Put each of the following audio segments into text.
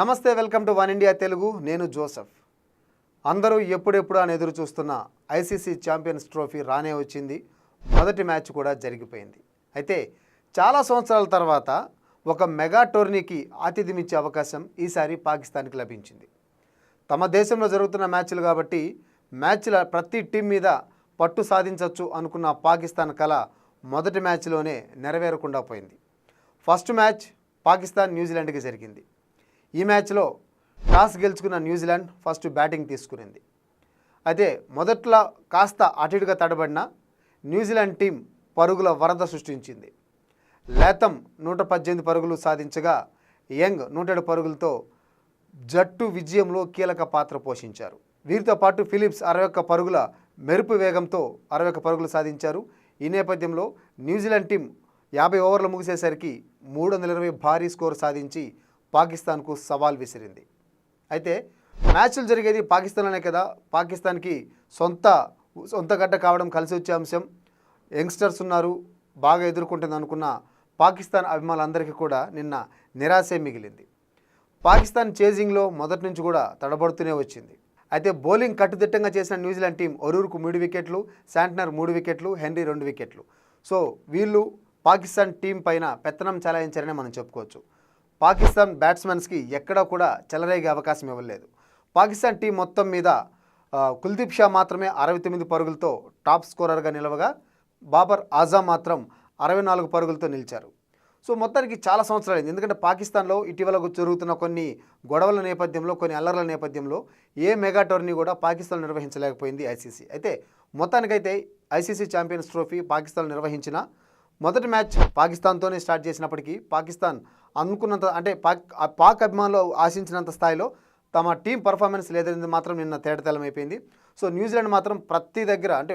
నమస్తే welcome to one India Telugu. నేను Joseph. అందరూ ఎప్పుడెప్పుడు అని ఎదురు చూస్తున్న ఐసీసీ ఛాంపియన్స్ ట్రోఫీ రానే వచ్చింది. మొదటి మ్యాచ్ కూడా జరిగిపోయింది. అయితే చాలా సంవత్సరాల తర్వాత ఒక మెగా టోర్నీకి ఆతిథ్యం ఇచ్చే అవకాశం ఈసారి పాకిస్తాన్కి లభించింది. తమ దేశంలో జరుగుతున్న మ్యాచ్లు కాబట్టి మ్యాచ్ల ప్రతి టీం మీద పట్టు సాధించవచ్చు అనుకున్న పాకిస్తాన్ కళ మొదటి మ్యాచ్లోనే నెరవేరకుండా పోయింది. ఫస్ట్ మ్యాచ్ పాకిస్తాన్ న్యూజిలాండ్కి జరిగింది. ఈ మ్యాచ్లో టాస్ గెలుచుకున్న న్యూజిలాండ్ ఫస్ట్ బ్యాటింగ్ తీసుకునింది. అయితే మొదట్లో కాస్త అటు ఇటుగా తడబడిన న్యూజిలాండ్ టీం పరుగుల వరద సృష్టించింది. లేతం నూట పద్దెనిమిది పరుగులు సాధించగా యంగ్ నూట ఏడు పరుగులతో జట్టు విజయంలో కీలక పాత్ర పోషించారు. వీరితో పాటు ఫిలిప్స్ అరవై ఒక్క పరుగుల మెరుపు వేగంతో అరవై ఒక్క పరుగులు సాధించారు. ఈ నేపథ్యంలో న్యూజిలాండ్ టీం యాభై ఓవర్లు ముగిసేసరికి మూడు వందల ఇరవై భారీ స్కోర్ సాధించి పాకిస్తాన్కు సవాల్ విసిరింది. అయితే మ్యాచ్లు జరిగేది పాకిస్తాన్లోనే కదా. పాకిస్తాన్కి సొంత సొంత గడ్డ కావడం కలిసి వచ్చే అంశం. యంగ్స్టర్స్ ఉన్నారు బాగా ఎదుర్కొంటుంది అనుకున్న పాకిస్తాన్ అభిమానులందరికీ కూడా నిన్న నిరాశే మిగిలింది. పాకిస్తాన్ చేజింగ్లో మొదటి నుంచి కూడా తడబడుతూనే వచ్చింది. అయితే బౌలింగ్ కట్టుదిట్టంగా చేసిన న్యూజిలాండ్ టీం ఒరూరుకు మూడు వికెట్లు శాంట్నర్ మూడు వికెట్లు హెన్రీ రెండు వికెట్లు. సో వీళ్ళు పాకిస్తాన్ టీం పైన పెత్తనం చెలాయించారని మనం చెప్పుకోవచ్చు. పాకిస్తాన్ బ్యాట్స్మెన్స్కి ఎక్కడా కూడా చెలరేగే అవకాశం ఇవ్వలేదు. పాకిస్తాన్ టీం మొత్తం మీద కుల్దీప్ షా మాత్రమే అరవై తొమ్మిది పరుగులతో టాప్ స్కోరర్గా నిలవగా బాబర్ ఆజా మాత్రం అరవై నాలుగు పరుగులతో నిలిచారు. సో మొత్తానికి చాలా సంవత్సరాలు అయింది ఎందుకంటే పాకిస్తాన్లో ఇటీవల జరుగుతున్న కొన్ని గొడవల నేపథ్యంలో కొన్ని అల్లర్ల నేపథ్యంలో ఏ మెగా టోర్నీ కూడా పాకిస్తాన్ నిర్వహించలేకపోయింది ఐసీసీ. అయితే మొత్తానికైతే ఐసీసీ ఛాంపియన్స్ ట్రోఫీ పాకిస్తాన్ నిర్వహించిన మొదటి మ్యాచ్ పాకిస్తాన్తోనే స్టార్ట్ చేసినప్పటికీ పాకిస్తాన్ అనుకున్నంత అంటే పాక్ ఆ పాక్ అభిమానులు ఆశించినంత స్థాయిలో తమ టీం పర్ఫార్మెన్స్ లేదనేది మాత్రం నిన్న తేటతెల్లం అయిపోయింది. సో న్యూజిలాండ్ మాత్రం ప్రతి దగ్గర అంటే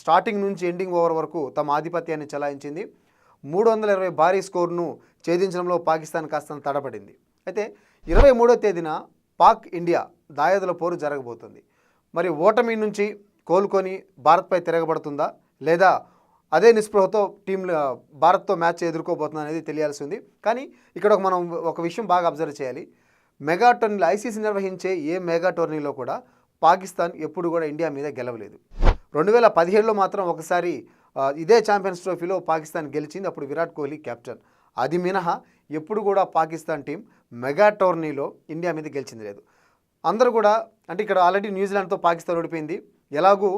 స్టార్టింగ్ నుంచి ఎండింగ్ ఓవర్ వరకు తమ ఆధిపత్యాన్ని చెలాయించింది. మూడు వందల ఇరవై భారీ స్కోర్ను ఛేదించడంలో పాకిస్తాన్ కాస్త తడబడింది అయితే ఇరవై మూడో తేదీన పాక్ ఇండియా దాయాదుల పోరు జరగబోతుంది. మరి ఓటమి నుంచి కోలుకొని భారత్పై తిరగబడుతుందా? లేదా అదే నిస్పృహతో టీంలు భారత్తో మ్యాచ్ ఎదుర్కోబోతుందనేది అనేది తెలియాల్సి ఉంది. కానీ ఇక్కడ ఒక మనం ఒక విషయం బాగా అబ్జర్వ్ చేయాలి. మెగా టోర్నీలో ఐసీసీ నిర్వహించే ఏ మెగా టోర్నీలో కూడా పాకిస్తాన్ ఎప్పుడు కూడా ఇండియా మీద గెలవలేదు. రెండు వేల పదిహేడులో మాత్రం ఒకసారి ఇదే ఛాంపియన్స్ ట్రోఫీలో పాకిస్తాన్ గెలిచింది. అప్పుడు విరాట్ కోహ్లీ కెప్టెన్ అది మినహా ఎప్పుడు కూడా పాకిస్తాన్ టీం మెగా టోర్నీలో ఇండియా మీద గెలిచింది లేదు. అందరూ కూడా అంటే ఇక్కడ ఆల్రెడీ న్యూజిలాండ్తో పాకిస్తాన్ ఓడిపోయింది. ఎలాగూ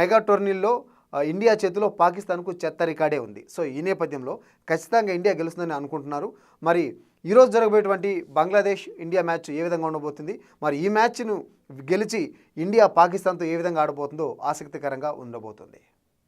మెగా టోర్నీల్లో ఇండియా చేతిలో పాకిస్తాన్కు చెత్త రికార్డే ఉంది. సో ఈ నేపథ్యంలో ఖచ్చితంగా ఇండియా గెలుస్తుందని అనుకుంటున్నారు. మరి ఈరోజు జరగబోయేటువంటి బంగ్లాదేశ్ ఇండియా మ్యాచ్ ఏ విధంగా ఉండబోతుంది? మరి ఈ మ్యాచ్ను గెలిచి ఇండియా పాకిస్తాన్తో ఏ విధంగా ఆడబోతుందో ఆసక్తికరంగా ఉండబోతుంది.